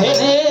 भेने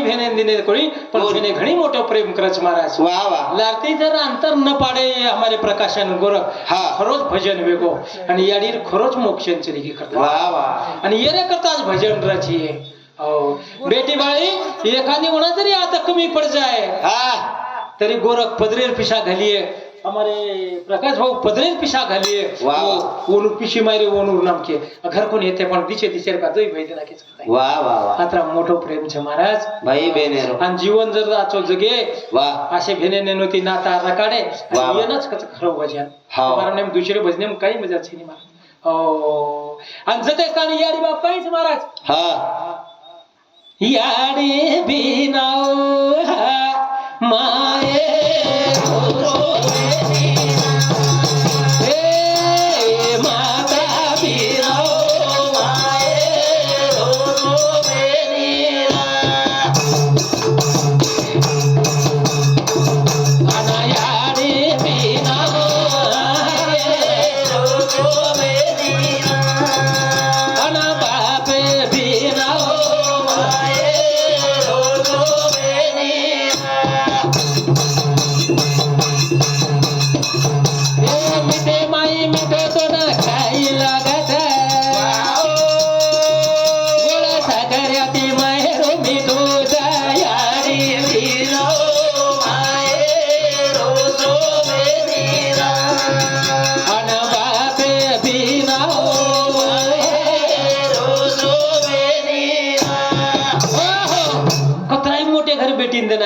काय भेने दिने कोणी पण भेने घणी मोठं प्रेम करच महाराज. वा वा. लारती जर अंतर न पाडे हमारे प्रकाशन गोरख हा. खरोच भजन वेगो. आणि याडीर खरोच मोक्षण वा करता वा आणि येरे करताच भजन रची. हो. बेटी बाळी एखादी म्हणा तरी आता कमी पड जाय हा. तरी गोरख पदरेर पिशा घालिये. हमारे प्रकाश भाऊ पदरेर पिशा घालिये वा. वो ओनू पिशी मारे ओनूर नामके घर कोण येते पण दिशे दिशे का दोई भाई दिला की वा वा वा आता मोठो प्रेम છે महाराज। भाई बेनेरो आणि जीवन जर आचो जगे वा असे भेने नेनोती नाता रकाडे वा. येणच कच खरं भजन. तुम्हाला नेम दुसरे भजने में काही मजा छे महाराज। हो। आणि जते स्थानी याडी बाप काहीच महाराज। हा। याडी बिनाव माये ए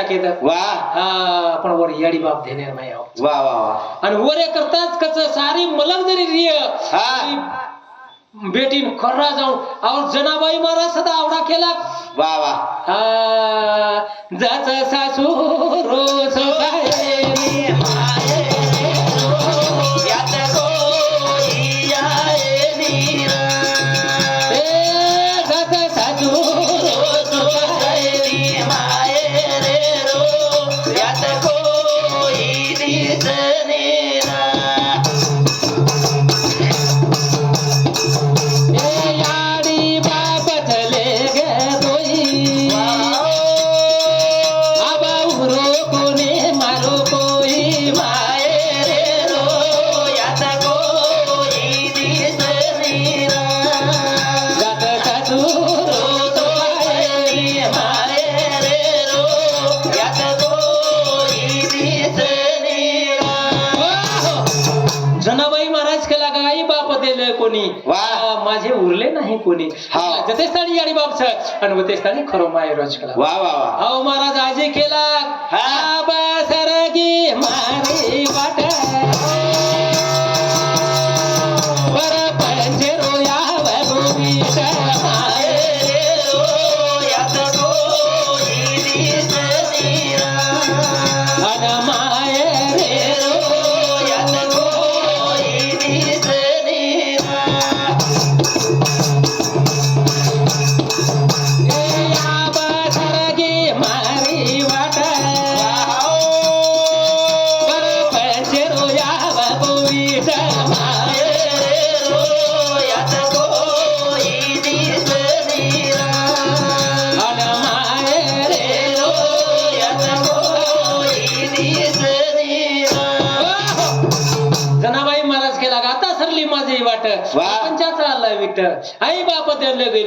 केद वा. हा पण वर याडी बाप देणार नाही आहो. वा वा वा. आणि वरे करताच कच सारी मलग जरी रिय हा. बेटीन खर्रा जाऊन और जनाबाई महाराज सदा आवडा केला. वा वा. हा जाच सासू रोज. कोणी? वा. आ, माझे उरले नाही कोणी. हा. जते स्थानी याडी बाप छ आणि वते स्थानी खरो माय रोज केला वा वा वा. अहो महाराज आजी केला. हा. आबा सरगी मारी वाट वाट चाचा पंचाचा आला विठ आई बाप त्याला